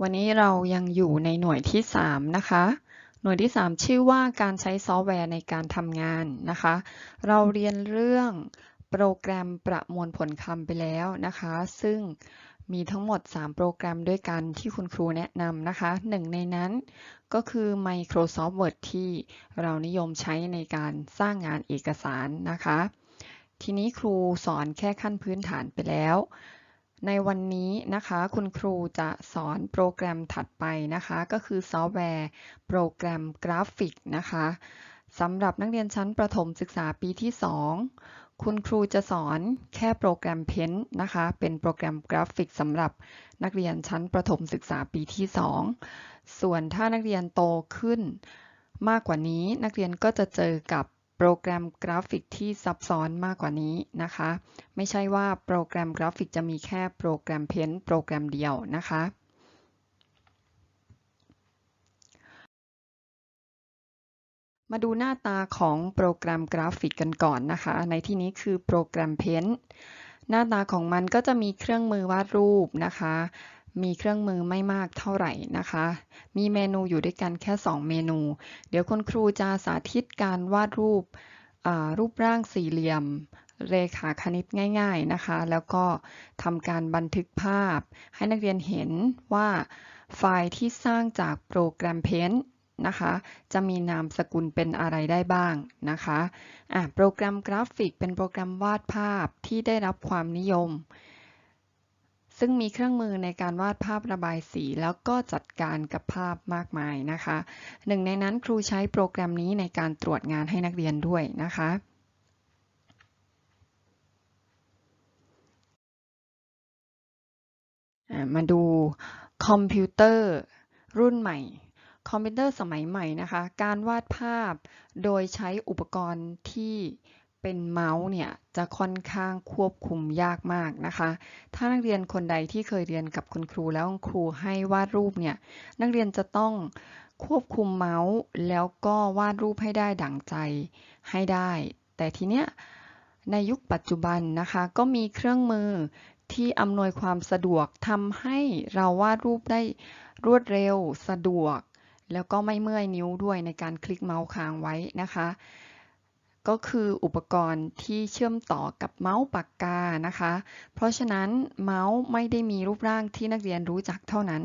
วันนี้เรายังอยู่ในหน่วยที่ 3 นะคะ หน่วยที่ 3 ชื่อว่าการใช้ซอฟต์แวร์ในการทำงานนะคะ เราเรียนเรื่องโปรแกรมประมวลผลคำไปแล้วนะคะ ซึ่งมีทั้งหมด 3 โปรแกรมด้วยกันที่คุณครูแนะนำนะคะ หนึ่งในนั้นก็คือ Microsoft Word ที่เรานิยมใช้ในการสร้างงานเอกสารนะคะ ทีนี้ครูสอนแค่ขั้นพื้นฐานไปแล้ว ในวันนี้นะคะคุณครูจะสอนโปรแกรมถัดไปนะคะ ก็คือซอฟต์แวร์โปรแกรมกราฟิกนะคะสำหรับนักเรียนชั้นประถมศึกษาปีที่ 2 คุณครูจะสอนแค่โปรแกรมเพนนะคะ เป็นโปรแกรมกราฟิกสำหรับนักเรียนชั้นประถมศึกษาปีที่ 2 ส่วนถ้านักเรียนโตขึ้นมากกว่านี้นักเรียนก็จะเจอกับ โปรแกรมกราฟิกที่ซับซ้อนมากกว่านี้นะคะ ไม่ใช่ว่าโปรแกรมกราฟิกจะมีแค่โปรแกรมเพนโปรแกรมเดียวนะคะมาดูหน้าตาของโปรแกรมกราฟิกกันก่อนนะคะ ในที่นี้คือโปรแกรมเพนหน้าตาของมันก็จะมีเครื่องมือวาดรูปนะคะ มีเครื่องมือไม่มากเท่าไหร่นะคะ มีเมนูอยู่ด้วยกันแค่ 2 เมนู เดี๋ยวคุณครูจะสาธิตการวาดรูปรูปร่างสี่เหลี่ยมเรขาคณิตง่าย ๆนะคะ แล้วก็ทำการบันทึกภาพ ให้นักเรียนเห็นว่าไฟล์ที่สร้างจากโปรแกรมเพนนะคะ จะมีนามสกุลเป็นอะไรได้บ้างนะคะะโปรแกรมกราฟิกเป็นโปรแกรมวาดภาพที่ได้รับความนิยม ซึ่งมีเครื่องมือในการวาดภาพระบายสี แล้วก็จัดการกับภาพมากมายนะคะ หนึ่งในนั้นครูใช้โปรแกรมนี้ในการตรวจงานให้นักเรียนด้วยนะคะมาดูคอมพิวเตอร์รุ่นใหม่ คอมพิวเตอร์สมัยใหม่นะคะ การวาดภาพโดยใช้อุปกรณ์ที่ เป็นเมาส์เนี่ยจะค่อนข้างควบคุมยากมากนะคะ ถ้านักเรียนคนใดที่เคยเรียนกับคุณครูแล้วคุณครูให้วาดรูปเนี่ยนักเรียนจะต้องควบคุมเมาส์แล้วก็วาดรูปให้ได้ดั่งใจให้ได้ แต่ทีเนี้ยในยุคปัจจุบันนะคะ ก็มีเครื่องมือที่อำนวยความสะดวกทำให้เราวาดรูปได้รวดเร็วสะดวก แล้วก็ไม่เมื่อยนิ้วด้วยในการคลิกเมาส์ค้างไว้นะคะ ก็คืออุปกรณ์ที่เชื่อมต่อกับเมาส์ปากกานะคะ เพราะฉะนั้นเมาส์ไม่ได้มีรูปร่างที่นักเรียนรู้จักเท่านั้น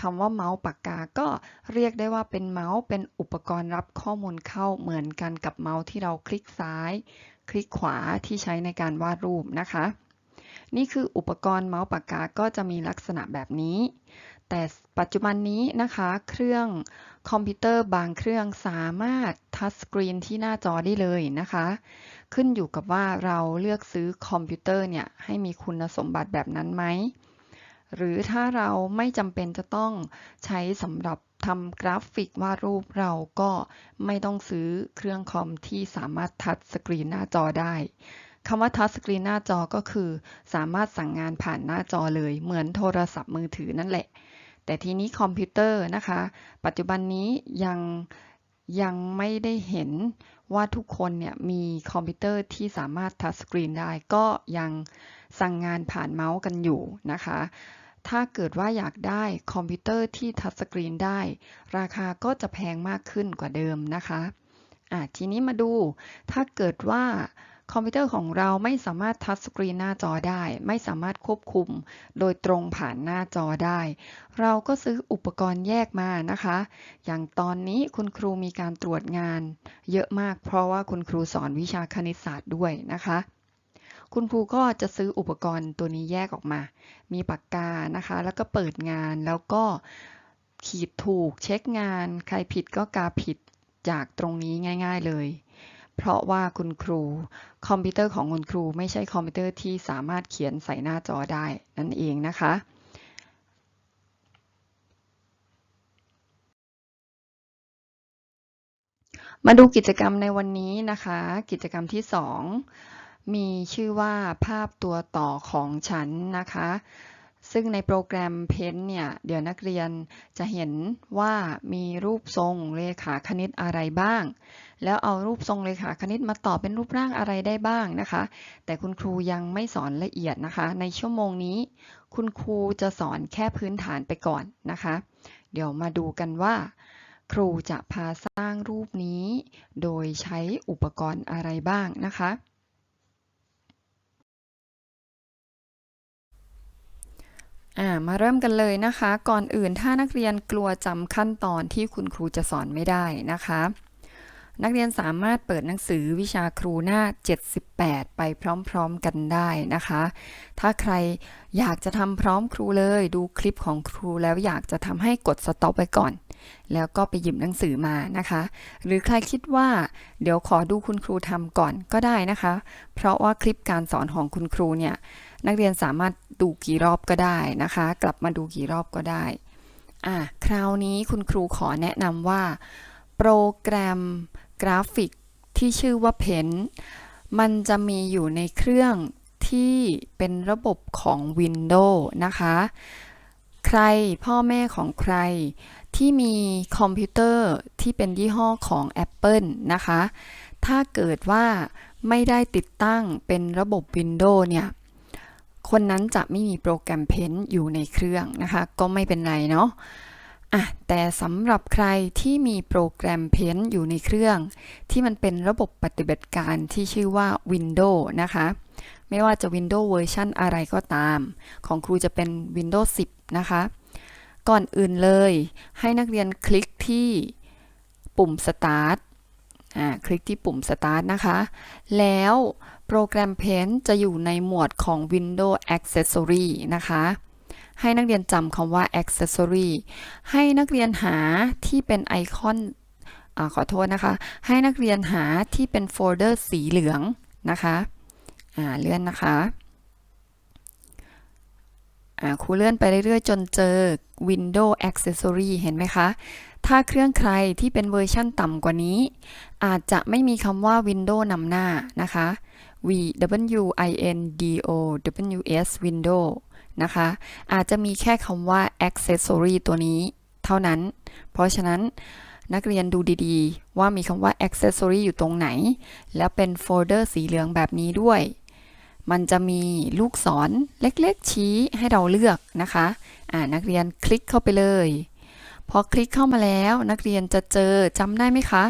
คำว่าเมาส์ปากกาก็เรียกได้ว่าเป็นเมาส์เป็นอุปกรณ์รับข้อมูลเข้าเหมือนกันกับเมาส์ที่เราคลิกซ้าย คลิกขวาที่ใช้ในการวาดรูปนะคะ นี่คืออุปกรณ์เมาส์ปากกาก็จะมีลักษณะแบบนี้ แต่ปัจจุบันนี้นะคะ เครื่องคอมพิวเตอร์บางเครื่องสามารถทัชสกรีนที่หน้าจอได้เลยนะคะ ขึ้นอยู่กับว่าเราเลือกซื้อคอมพิวเตอร์เนี่ยให้มีคุณสมบัติแบบนั้นไหม หรือถ้าเราไม่จำเป็นจะต้องใช้สำหรับทำกราฟิกวาดรูปเราก็ไม่ต้องซื้อเครื่องคอมที่สามารถทัชสกรีนหน้าจอได้คำว่าทัชสกรีนหน้าจอก็คือ สามารถสั่งงานผ่านหน้าจอเลย เหมือนโทรศัพท์มือถือนั่นแหละ แต่ทีนี้คอมพิวเตอร์นะคะ ปัจจุบันนี้ยังยังไม่ได้เห็นว่าทุกคนเนี่ยมีคอมพิวเตอร์ที่สามารถทัชสกรีนได้ ก็ยังสั่งงานผ่านเมาส์กันอยู่นะคะ ถ้าเกิดว่าอยากได้คอมพิวเตอร์ที่ทัชสกรีนได้ ราคาก็จะแพงมากขึ้นกว่าเดิมนะคะอะทีนี้มาดูถ้าเกิดว่า คอมพิวเตอร์ของเราไม่สามารถทัชสกรีนหน้าจอได้ ไม่สามารถควบคุมโดยตรงผ่านหน้าจอได้ เราก็ซื้ออุปกรณ์แยกมานะคะ อย่างตอนนี้คุณครูมีการตรวจงาน เยอะมากเพราะว่าคุณครูสอนวิชาคณิตศาสตร์ด้วยนะคะคุณครูก็จะซื้ออุปกรณ์ตัวนี้แยกออกมา มีปากกานะคะ แล้วก็เปิดงาน แล้วก็ขีดถูก เช็คงาน ใครผิดก็กาผิดจากตรงนี้ง่าย ๆเลย เพราะว่าคุณครูคอมพิวเตอร์ของคุณครูไม่ใช่คอมพิวเตอร์ที่สามารถเขียนใส่หน้าจอได้นั่นเองนะคะมาดูกิจกรรมในวันนี้นะคะ กิจกรรมที่ 2 มีชื่อว่าภาพตัวต่อของฉันนะคะ ซึ่งในโปรแกรมเพนเนี่ย เดี๋ยวนักเรียนจะเห็นว่ามีรูปทรงเลขาคณิตอะไรบ้าง แล้วเอารูปทรงเลขาคณิตมาต่อเป็นรูปร่างอะไรได้บ้างนะคะ แต่คุณครูยังไม่สอนละเอียดนะคะ ในชั่วโมงนี้ คุณครูจะสอนแค่พื้นฐานไปก่อนนะคะ เดี๋ยวมาดูกันว่า ครูจะพาสร้างรูปนี้ โดยใช้อุปกรณ์อะไรบ้างนะคะมาเริ่มกันเลยนะคะ ก่อนอื่นถ้านักเรียนกลัวจำขั้นตอนที่คุณครูจะสอนไม่ได้นะคะ นักเรียนสามารถเปิดหนังสือวิชาครูหน้า 78 ไปพร้อมๆกันได้นะคะ ถ้าใครอยากจะทำพร้อมครูเลยดูคลิปของครูแล้วอยากจะทำให้กดสต็อปไว้ก่อน แล้วก็ไปหยิบหนังสือมานะคะ หรือใครคิดว่า เดี๋ยวขอดูคุณครูทำก่อนก็ได้นะคะ เพราะว่าคลิปการสอนของคุณครูเนี่ยนักเรียนสามารถดูกี่รอบก็ได้นะคะ กลับมาดูกี่รอบก็ได้อะคราวนี้คุณครูขอแนะนำว่าโปรแกรม กราฟิกที่ชื่อว่า Pen มันจะมีอยู่ในเครื่องที่เป็นระบบของ Windows นะคะ ใครพ่อแม่ของใครที่มีคอมพิวเตอร์ที่เป็นยี่ห้อของ Apple นะคะ ถ้าเกิดว่าไม่ได้ติดตั้งเป็นระบบ Windows เนี่ย คนนั้นจะไม่มีโปรแกรม Paint อยู่ในเครื่องนะคะ ก็ไม่เป็นไรเนาะ อะแต่สำหรับใครที่มีโปรแกรม Paint อยู่ในเครื่อง ที่มันเป็นระบบปฏิบัติการที่ชื่อว่า Windows นะคะ ไม่ว่าจะ Windows เวอร์ชันอะไรก็ตาม ของครูจะเป็น Windows 10 นะคะ ก่อนอื่นเลย ให้นักเรียนคลิกที่ปุ่ม Start อ่าคลิกที่ปุ่ม Start นะคะ แล้วโปรแกรม Paint จะอยู่ในหมวดของ Windows Accessory นะคะ ให้นักเรียนจำคำว่า Accessory ให้นักเรียนหาที่เป็นไอคอนอขอโทษนะคะ ให้นักเรียนหาที่เป็นโฟลเดอร์สีเหลืองนะคะเลื่อนนะคะครูเลื่อนไปเรื่อยๆ จนเจอ Windows Accessory เห็นไหมคะ ถ้าเครื่องใครที่เป็นเวอร์ชั่นต่ำกว่านี้ อาจจะไม่มีคำว่า Windows นำหน้านะคะ W I N D O W S Windows นะคะ อาจจะมีแค่คำว่า accessory ตัวนี้เท่านั้น เพราะฉะนั้นนักเรียนดูดีๆ ว่ามีคำว่า accessory อยู่ตรงไหน แล้วเป็นโฟลเดอร์สีเหลืองแบบนี้ด้วย มันจะมีลูกศรเล็กๆ ชี้ให้เราเลือกนะคะอ่านักเรียนคลิกเข้าไปเลย พอคลิกเข้ามาแล้วนักเรียนจะเจอจำได้ไหมคะ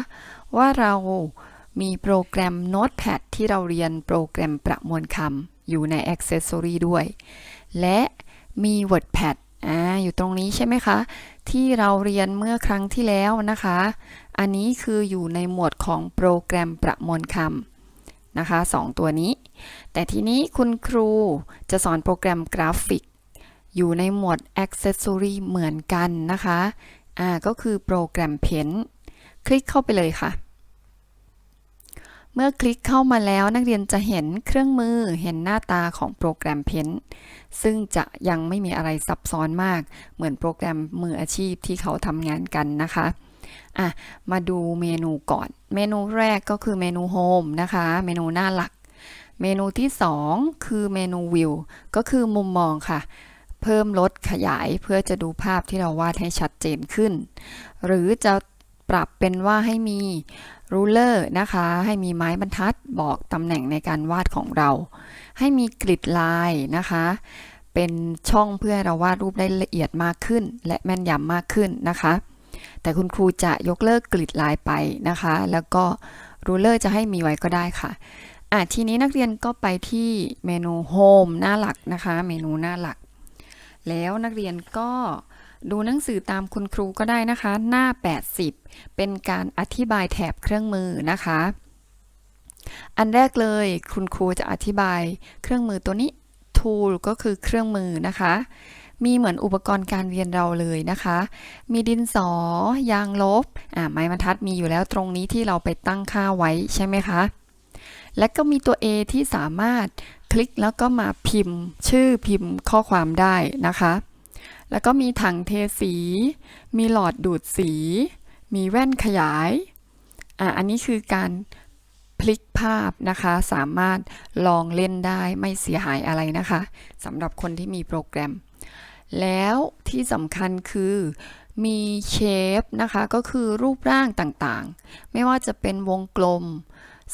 ว่าเรามีโปรแกรม Notepad ที่เราเรียนโปรแกรมประมวลคำอยู่ใน Accessory ด้วย และมี WordPad อ่าอยู่ตรงนี้ใช่ไหมคะ ที่เราเรียนเมื่อครั้งที่แล้วนะคะ อันนี้คืออยู่ในหมวดของโปรแกรมประมวลคำนะคะสองตัวนี้ แต่ทีนี้คุณครูจะสอนโปรแกรมกราฟิก อยู่ในหมวด Accessory เหมือนกันนะคะอ่าก็คือโปรแกรม p a i n คลิกเข้าไปเลยค่ะ เมื่อคลิกเข้ามาแล้วนักเรียนจะเห็นเครื่องมือเห็นหน้าตาของโปรแกรม Paint ซึ่งจะยังไม่มีอะไรซับซ้อนมาก เหมือนโปรแกรมมืออาชีพที่เขาทำงานกันนะคะอะมาดูเมนูก่อน เมนูแรกก็คือเมนู Home นะคะ เมนูหน้าหลัก เมนูที่ 2 คือเมนู View ก็คือมุมมองค่ะ เพิ่มลดขยายเพื่อจะดูภาพที่เราวาดให้ชัดเจนขึ้น หรือจะ ปรับเป็นว่าให้มีรูเลอร์นะคะ ให้มีไม้บรรทัดบอกตำแหน่งในการวาดของเรา ให้มีกริดลายนะคะ เป็นช่องเพื่อเราวาดรูปได้ละเอียดมากขึ้น และแม่นยำมากขึ้นนะคะ แต่คุณครูจะยกเลิกกริดลายไปนะคะ แล้วก็รูเลอร์จะให้มีไว้ก็ได้ค่ะอะทีนี้นักเรียนก็ไปที่เมนู Home หน้าหลักนะคะ เมนูหน้าหลัก แล้วนักเรียนก็ ดูหนังสือตามคุณครูก็ได้นะคะ หน้า 80 เป็นการอธิบายแถบเครื่องมือนะคะ อันแรกเลยคุณครูจะอธิบายเครื่องมือตัวนี้ tool ก็คือเครื่องมือนะคะ มีเหมือนอุปกรณ์การเรียนเราเลยนะคะ มีดินสอ ยางลบ อ่า ไม้บรรทัดมีอยู่แล้วตรงนี้ที่เราไปตั้งค่าไว้ใช่ไหมคะ และก็มีตัว A ที่สามารถคลิกแล้วก็มาพิมพ์ ชื่อพิมพ์ข้อความได้นะคะ แล้วก็มีถังเทสี มีหลอดดูดสี มีแว่นขยาย อ่าอันนี้คือการพลิกภาพนะคะ สามารถลองเล่นได้ไม่เสียหายอะไรนะคะสำหรับคนที่มีโปรแกรม แล้วที่สำคัญคือมีเชฟนะคะ ก็คือรูปร่างต่างๆ ไม่ว่าจะเป็นวงกลม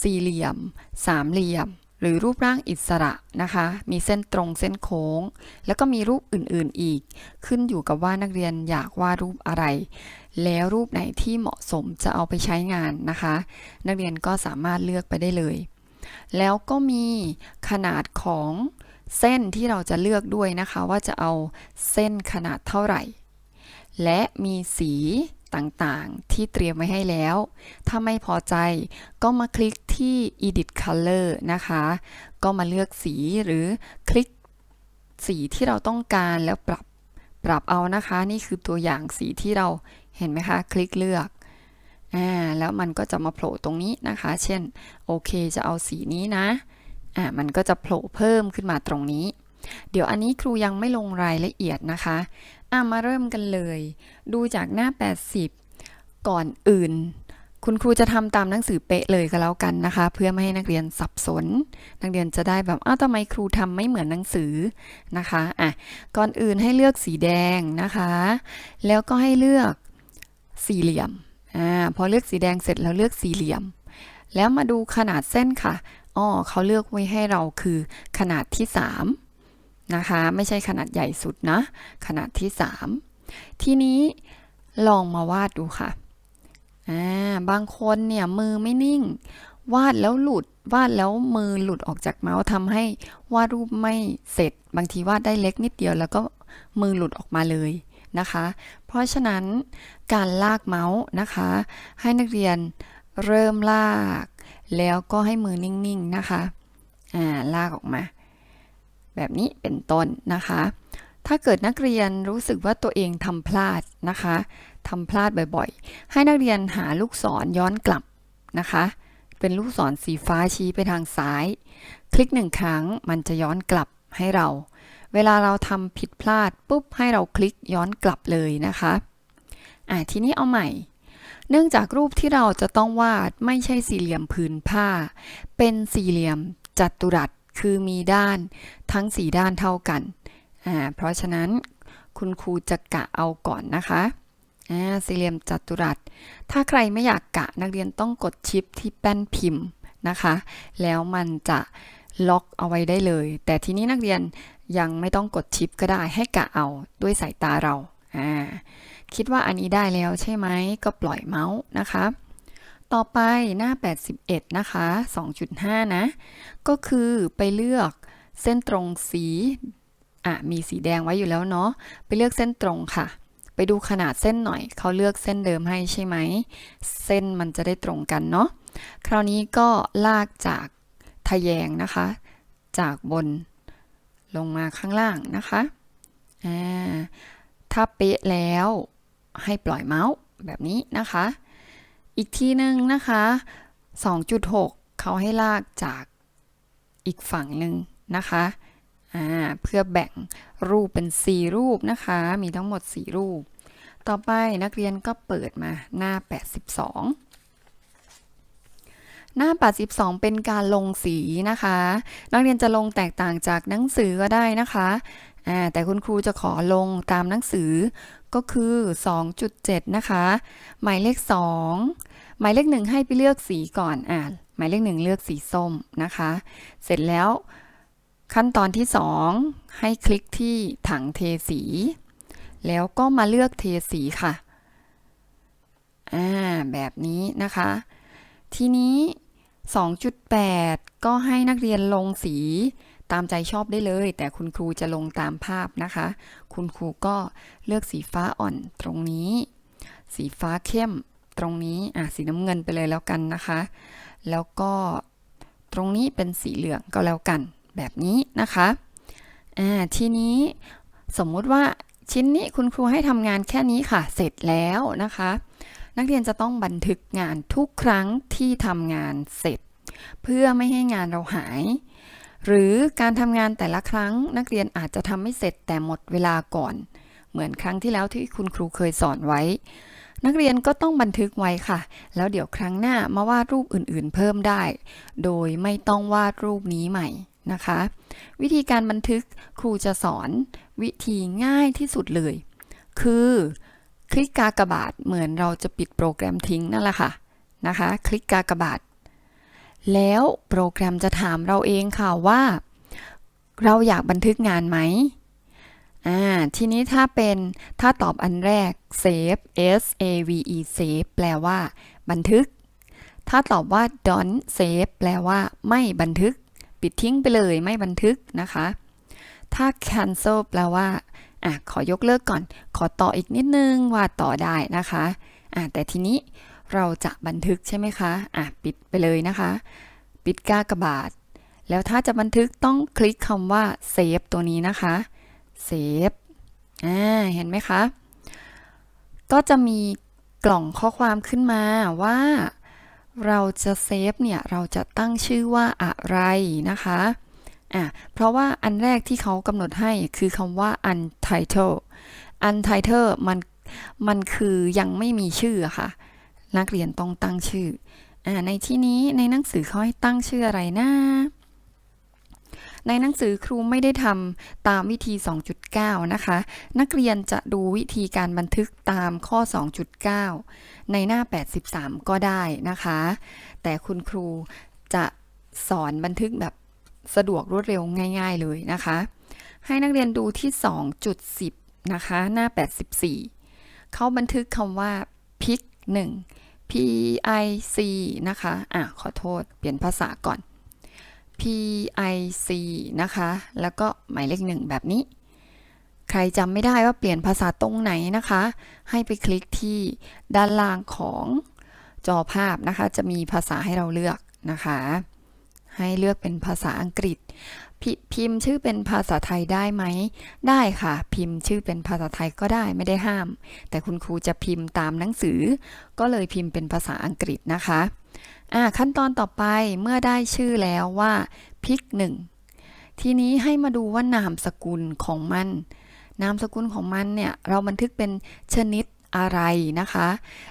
สี่เหลี่ยม สามเหลี่ยม หรือรูปร่างอิสระนะคะ มีเส้นตรงเส้นโค้ง แล้วก็มีรูปอื่นๆอีก ขึ้นอยู่กับว่านักเรียนอยากวาดรูปอะไร แล้วรูปไหนที่เหมาะสมจะเอาไปใช้งานนะคะ นักเรียนก็สามารถเลือกไปได้เลย แล้วก็มีขนาดของเส้นที่เราจะเลือกด้วยนะคะ ว่าจะเอาเส้นขนาดเท่าไหร่ และมีสี ต่างๆ ที่เตรียมไว้ให้แล้ว ถ้าไม่พอใจก็มาคลิกที่ edit color นะคะ ก็มาเลือกสีหรือคลิกสีที่เราต้องการแล้วปรับปรับเอานะคะ นี่คือตัวอย่างสีที่เราเห็นไหมคะ คลิกเลือกอ่าแล้วมันก็จะมาโผล่ตรงนี้นะคะ เช่น โอเคจะเอาสีนี้นะอ่ามันก็จะโผล่เพิ่มขึ้นมาตรงนี้ เดี๋ยวอันนี้ครูยังไม่ลงรายละเอียดนะคะอ่ามาเริ่มกันเลย ดูจากหน้า 80 ก่อนอื่น คุณครูจะทำตามหนังสือเป๊ะเลยก็แล้วกันนะคะ เพื่อไม่ให้นักเรียนสับสน นักเรียนจะได้แบบอ้าวทำไมครูทำไม่เหมือนหนังสือนะคะอะก่อนอื่นให้เลือกสีแดงนะคะ แล้วก็ให้เลือกสี่เหลี่ยมอ่าพอเลือกสีแดงเสร็จแล้วเลือกสี่เหลี่ยม แล้วมาดูขนาดเส้นค่ะอ๋อเขาเลือกไว้ให้เราคือขนาดที่ 3 นะคะ ไม่ใช่ขนาดใหญ่สุดนะ ขนาดที่ 3 ทีนี้ลองมาวาดดูค่ะาบางคนเนี่ยมือไม่นิ่ง วาดแล้วหลุดวาดแล้วมือหลุดออกจากเมาส์ทำให้วาดรูปไม่เสร็จ บางทีวาดได้เล็กนิดเดียวแล้วก็มือหลุดออกมาเลยนะคะ เพราะฉะนั้นการลากเมาส์นะคะ ให้นักเรียนเริ่มลาก แล้วก็ให้มือนิ่งๆนะคะ อ่าลากออกมา แบบนี้เป็นต้นนะคะ ถ้าเกิดนักเรียนรู้สึกว่าตัวเองทำพลาดนะคะทำพลาดบ่อยๆ ให้นักเรียนหาลูกศรย้อนกลับนะคะ เป็นลูกศรสีฟ้าชี้ไปทางซ้าย คลิกหนึ่งครั้งมันจะย้อนกลับให้เรา เวลาเราทำผิดพลาดปุ๊บให้เราคลิกย้อนกลับเลยนะคะอะทีนี้เอาใหม่ เนื่องจากรูปที่เราจะต้องวาดไม่ใช่สี่เหลี่ยมผืนผ้า เป็นสี่เหลี่ยมจัตุรัส คือมีด้านทั้งสี่ด้านเท่ากัน อ่า เพราะฉะนั้นคุณครูจะกะเอาก่อนนะคะ อ่า สี่เหลี่ยมจัตุรัส ถ้าใครไม่อยากกะนักเรียนต้องกดชิปที่แป้นพิมพ์นะคะ แล้วมันจะล็อกเอาไว้ได้เลย แต่ทีนี้นักเรียนยังไม่ต้องกดชิปก็ได้ให้กะเอาด้วยสายตาเรา อ่า คิดว่าอันนี้ได้แล้วใช่ไหม ก็ปล่อยเมาส์นะคะ ต่อไปหน้า 81 นะคะ 2.5 นะ ก็คือไปเลือกเส้นตรงสีอะมีสีแดงไว้อยู่แล้วเนาะ ไปเลือกเส้นตรงค่ะ ไปดูขนาดเส้นหน่อย เขาเลือกเส้นเดิมให้ใช่ไหม เส้นมันจะได้ตรงกันเนาะ คราวนี้ก็ลากจากทะแยงนะคะ จากบนลงมาข้างล่างนะคะอ่าถ้าเป๊ะแล้วให้ปล่อยเมาส์แบบนี้นะคะ อีกทีหนึ่งนะคะ 2.6 เขาให้ลากจากอีกฝั่งหนึ่งนะคะเพื่อแบ่งรูปเป็น 4 รูปนะคะ มีทั้งหมด 4 รูป ต่อไปนักเรียนก็เปิดมาหน้า 82 หน้า 82 เป็นการลงสีนะคะ นักเรียนจะลงแตกต่างจากหนังสือก็ได้นะคะ แต่คุณครูจะขอลงตามหนังสือ ก็คือ 2.7 นะคะ หมายเลข 2 หมายเลข 1 ให้ไปเลือกสีก่อนอ่าหมายเลข 1 เลือกสีส้มนะคะ เสร็จแล้วขั้นตอนที่ 2 ให้คลิกที่ถังเทสี แล้วก็มาเลือกเทสีค่ะอ่าแบบนี้นะคะ ทีนี้ 2.8 ก็ให้นักเรียนลงสีตามใจชอบได้เลย แต่คุณครูจะลงตามภาพนะคะ คุณครูก็เลือกสีฟ้าอ่อนตรงนี้ สีฟ้าเข้มตรงนี้อะสีน้ำเงินไปเลยแล้วกันนะคะ แล้วก็ตรงนี้เป็นสีเหลืองก็แล้วกันแบบนี้นะคะอ่าทีนี้สมมุติว่าชิ้นนี้คุณครูให้ทำงานแค่นี้ค่ะ เสร็จแล้วนะคะ นักเรียนจะต้องบันทึกงานทุกครั้งที่ทำงานเสร็จ เพื่อไม่ให้งานเราหาย หรือการทำงานแต่ละครั้งนักเรียนอาจจะทำไม่เสร็จแต่หมดเวลาก่อน เหมือนครั้งที่แล้วที่คุณครูเคยสอนไว้ นักเรียนก็ต้องบันทึกไว้ค่ะ แล้วเดี๋ยวครั้งหน้ามาวาดรูปอื่นๆ เพิ่มได้ โดยไม่ต้องวาดรูปนี้ใหม่นะคะ วิธีการบันทึกครูจะสอนวิธีง่ายที่สุดเลย คือคลิกกากบาทเหมือนเราจะปิดโปรแกรมทิ้งนั่นแหละค่ะนะคะ คลิกกากบาท แล้วโปรแกรมจะถามเราเองค่ะว่า เราอยากบันทึกงานไหมอ่าทีนี้ถ้าเป็นถ้าตอบอันแรก save s a v e save แปลว่า บันทึก ถ้าตอบว่า don't save แปลว่า ไม่บันทึก ปิดทิ้งไปเลยไม่บันทึกนะคะ ถ้า cancel แปลว่าอะขอยกเลิกก่อน ขอต่ออีกนิดนึงว่าต่อได้นะคะอะแต่ทีนี้ เราจะบันทึกใช่ไหมคะ อะ ปิดไปเลยนะคะ ปิดกากบาท แล้วถ้าจะบันทึกต้องคลิกคำว่า save ตัวนี้นะคะ save อ่า เห็นไหมคะ ก็จะมีกล่องข้อความขึ้นมาว่า เราจะเซฟเนี่ย เราจะตั้งชื่อว่าอะไรนะคะอะเพราะว่าอันแรกที่เขากำหนดให้คือคำว่า untitled untitled มัน มันคือยังไม่มีชื่ออะค่ะ นักเรียนต้องตั้งชื่ออในที่นี้ในหนังสือเขาให้ตั้งชื่ออะไรนะในหนังสือครูไม่ได้ทำตามวิธี 2.9 นะคะ นักเรียนจะดูวิธีการบันทึกตามข้อ 2.9 ในหน้า 83 ก็ได้นะคะ แต่คุณครูจะสอนบันทึกแบบสะดวกรวดเร็วง่าย ๆเลยนะคะ ให้นักเรียนดูที่ 2.10 นะคะ หน้า 84 เขาบันทึกคำว่า pick 1 p i c นะคะ อะ ขอโทษ เปลี่ยนภาษาก่อน p i c นะคะ แล้วก็หมายเลขหนึ่งแบบนี้ ใครจำไม่ได้ว่าเปลี่ยนภาษาตรงไหนนะคะ ให้ไปคลิกที่ด้านล่างของจอภาพนะคะ จะมีภาษาให้เราเลือกนะคะ ให้เลือกเป็นภาษาอังกฤษ พพิมพ์ชื่อเป็นภาษาไทยได้ไหม ได้ค่ะ พิมพ์ชื่อเป็นภาษาไทยก็ได้ไม่ได้ห้าม แต่คุณครูจะพิมพ์ตามหนังสือ ก็เลยพิมพ์เป็นภาษาอังกฤษนะคะอ่าขั้นตอนต่อไปเมื่อได้ชื่อแล้วว่าพิกหนึ่งทีนี้ให้มาดูว่านามสกุลของมัน นามสกุลของมันเนี่ย เราบันทึกเป็นชนิดอะไรนะคะ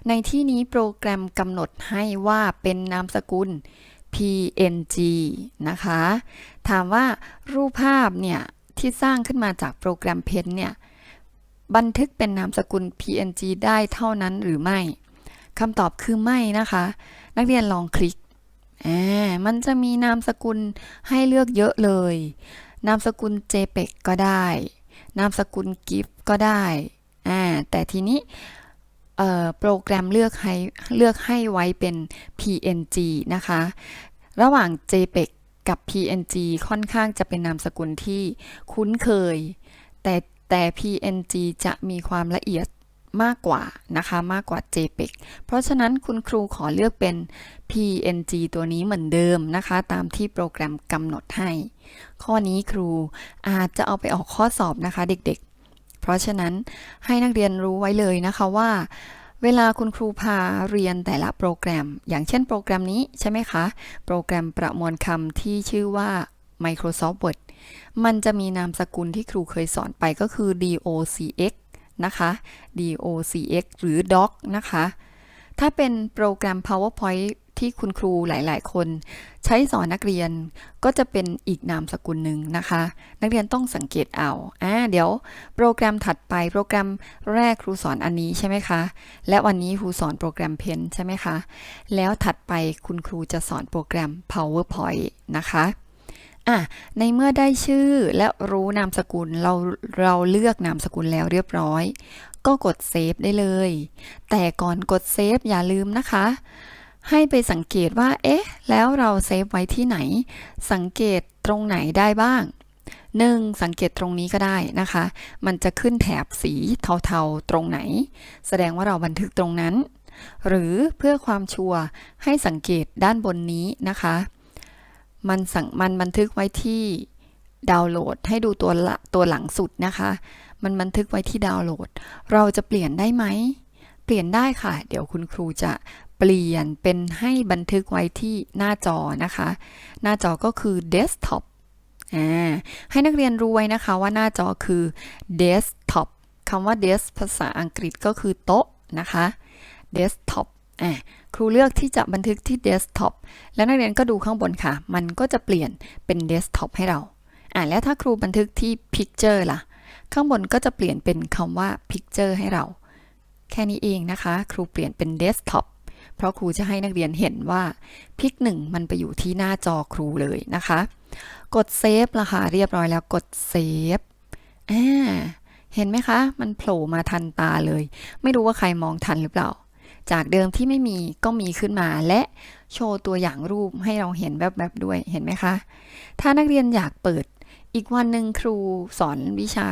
ในที่นี้โปรแกรมกำหนดให้ว่าเป็นนามสกุล PNG นะคะ ถามว่ารูปภาพเนี่ย ที่สร้างขึ้นมาจากโปรแกรมเพนเนี่ย บันทึกเป็นนามสกุล PNG ได้เท่านั้นหรือไม่คำตอบคือไม่นะคะ นักเรียนลองคลิกอ่ามันจะมีนามสกุลให้เลือกเยอะเลย นามสกุล JPEG ก็ได้ นามสกุล GIF ก็ได้อ่าแต่ทีนี้ โปรแกรมเลือกให้เลือกให้ไว้เป็น PNG นะคะ ระหว่าง JPEG กับ PNG ค่อนข้างจะเป็นนามสกุลที่คุ้นเคย แต่แต่ PNG จะมีความละเอียดมากกว่านะคะมากกว่า JPEG เพราะฉะนั้นคุณครูขอเลือกเป็น PNG ตัวนี้เหมือนเดิมนะคะ ตามที่โปรแกรมกำหนดให้ ข้อนี้ครูอาจจะเอาไปออกข้อสอบนะคะเด็กๆ เพราะฉะนั้นให้นักเรียนรู้ไว้เลยนะคะว่า เวลาคุณครูพาเรียนแต่ละโปรแกรม อย่างเช่นโปรแกรมนี้ใช่ไหมคะ โปรแกรมประมวลคำที่ชื่อว่า Microsoft Word มันจะมีนามสกุลที่ครูเคยสอนไปก็คือ docx นะคะ docx หรือ doc นะคะ ถ้าเป็นโปรแกรม PowerPoint ที่คุณครูหลาย ๆ คน ใช้สอนนักเรียนก็จะเป็นอีกนามสกุลหนึ่งนะคะ นักเรียนต้องสังเกตเอาอ่าเดี๋ยวโปรแกรมถัดไปโปรแกรมแรกครูสอนอันนี้ใช่ไหมคะ และวันนี้ครูสอนโปรแกรมเพนใช่ไหมคะ แล้วถัดไปคุณครูจะสอนโปรแกรม PowerPoint นะคะอะในเมื่อได้ชื่อและรู้นามสกุลเราเราเลือกนามสกุลแล้วเรียบร้อย ก็กดเซฟได้เลย แต่ก่อนกดเซฟอย่าลืมนะคะ ให้ไปสังเกตว่า เอ๊ะ แล้วเราเซฟไว้ที่ไหน สังเกตตรงไหนได้บ้างหนึ่งสังเกตตรงนี้ก็ได้นะคะ มันจะขึ้นแถบสีเทาๆตรงไหน แสดงว่าเราบันทึกตรงนั้น หรือเพื่อความชัวร์ให้สังเกตด้านบนนี้นะคะ มันสั่งมันบันทึกไว้ที่ดาวน์โหลดให้ดูตัวละตัวหลังสุดนะคะ มันบันทึกไว้ที่ดาวน์โหลด เราจะเปลี่ยนได้ไหม เปลี่ยนได้ค่ะ เดี๋ยวคุณครูจะ เปลี่ยนเป็นให้บันทึกไว้ที่หน้าจอนะคะ หน้าจอก็คือ desktop อ่าให้นักเรียนรู้ไว้นะคะว่าหน้าจอคือ desktop คำว่า desk ภาษาอังกฤษก็คือโต๊ะนะคะ desktop อ่าครูเลือกที่จะบันทึกที่เดสก์ท็อปแล้วนักเรียนก็ดูข้างบนค่ะ มันก็จะเปลี่ยนเป็นเดสก์ท็อปให้เราอ่าแล้วถ้าครูบันทึกที่ Picture ล่ะ ข้างบนก็จะเปลี่ยนเป็นคำว่า Picture ให้เรา แค่นี้เองนะคะ ครูเปลี่ยนเป็นเดสก์ท็อป เพราะครูจะให้นักเรียนเห็นว่าพลิกหนึ่งมันไปอยู่ที่หน้าจอครูเลยนะคะ กดเซฟละค่ะเรียบร้อยแล้วกดเซฟอ่าเห็นไหมคะ มันโผล่มาทันตาเลย ไม่รู้ว่าใครมองทันหรือเปล่า จากเดิมที่ไม่มีก็มีขึ้นมาและโชว์ตัวอย่างรูปให้เราเห็นแวบๆด้วยเห็นไหมคะ ถ้านักเรียนอยากเปิด อีกวันหนึ่งครูสอนวิชา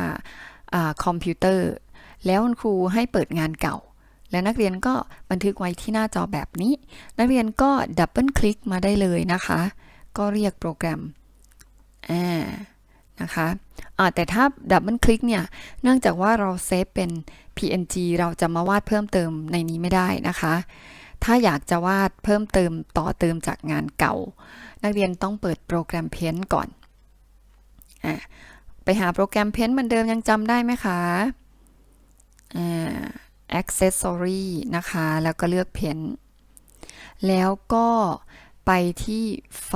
อคอมพิวเตอร์ แล้วคุณครูให้เปิดงานเก่า และนักเรียนก็บันทึกไว้ที่หน้าจอแบบนี้ นักเรียนก็ดับเบิลคลิกมาได้เลยนะคะ ก็เรียกโปรแกรมอ่านะคะอ่าแต่ถ้าดับเบิลคลิกเนี่ย เนื่องจากว่าเราเซฟเป็น PNG เราจะมาวาดเพิ่มเติมในนี้ไม่ได้นะคะ ถ้าอยากจะวาดเพิ่มเติมต่อเติมจากงานเก่า นักเรียนต้องเปิดโปรแกรมเพ้นก่อนอะไปหาโปรแกรมเพ้นเหมือนเดิมยังจำได้ไหมคะอ่า accessory นะคะ แล้วก็เลือกเพนแล้วก็ไปที่ไฟ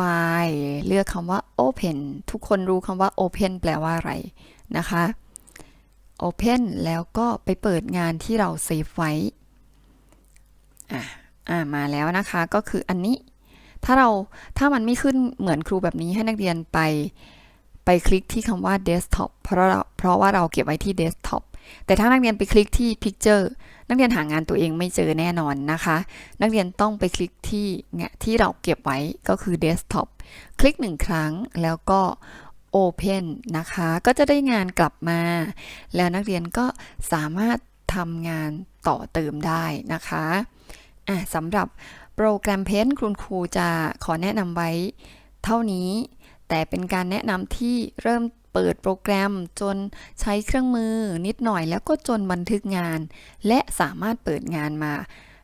ล์เลือกคำว่า open ทุกคนรู้คำว่า open แปลว่าอะไรนะคะ open แล้วก็ไปเปิดงานที่เราเซฟไว้อะอ่ามาแล้วนะคะก็คืออันนี้ ถ้าเราถ้ามันไม่ขึ้นเหมือนครูแบบนี้ให้นักเรียนไป ไปคลิกที่คำว่า desktop เพราะเราเพราะว่าเราเก็บไว้ที่ desktop แต่ถ้านักเรียนไปคลิกที่ picture นักเรียนหางานตัวเองไม่เจอแน่นอนนะคะ นักเรียนต้องไปคลิกที่เนี่ยที่เราเก็บไว้ก็คือ desktop คลิกหนึ่งครั้งแล้วก็ open นะคะ ก็จะได้งานกลับมา แล้วนักเรียนก็สามารถทำงานต่อเติมได้นะคะะสำหรับโปรแกรมเพนคุณครูจะขอแนะนำไว้เท่านี้ แต่เป็นการแนะนำที่เริ่มเปิดโปรแกรมจนใช้เครื่องมือนิดหน่อยแล้วก็จนบันทึกงาน และสามารถเปิดงานมา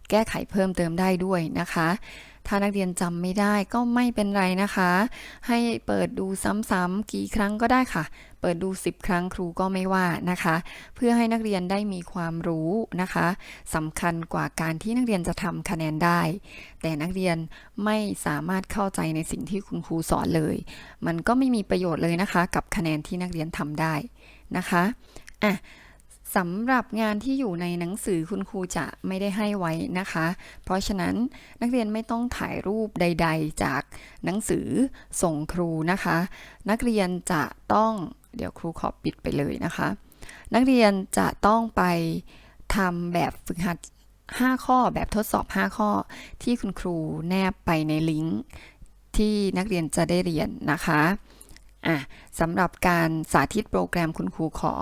แก้ไขเพิ่มเติมได้ด้วยนะคะ ถ้านักเรียนจำไม่ได้ก็ไม่เป็นไรนะคะ ให้เปิดดูซ้ำๆกี่ครั้งก็ได้ค่ะ เปิดดู 10 ครั้งครูก็ไม่ว่านะคะ เพื่อให้นักเรียนได้มีความรู้นะคะสำคัญกว่าการที่นักเรียนจะทำคะแนนได้ แต่นักเรียนไม่สามารถเข้าใจในสิ่งที่คุณครูสอนเลย มันก็ไม่มีประโยชน์เลยนะคะ กับคะแนนที่นักเรียนทำได้นะคะอะ สำหรับงานที่อยู่ในหนังสือคุณครูจะไม่ได้ให้ไว้นะคะ เพราะฉะนั้นนักเรียนไม่ต้องถ่ายรูปใด ๆ จากหนังสือส่งครูนะคะ นักเรียนจะต้องเดี๋ยวครูขอปิดไปเลยนะคะ นักเรียนจะต้องไปทำแบบฝึกหัด 5 ข้อแบบทดสอบ 5 ข้อ ที่คุณครูแนบไปในลิงก์ที่นักเรียนจะได้เรียนนะคะอะสำหรับการสาธิตโปรแกรมคุณครูขอ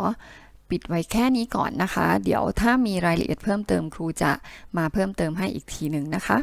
ปิดไว้แค่นี้ก่อนนะคะ เดี๋ยวถ้ามีรายละเอียดเพิ่มเติมครูจะมาเพิ่มเติมให้อีกทีหนึ่งนะคะ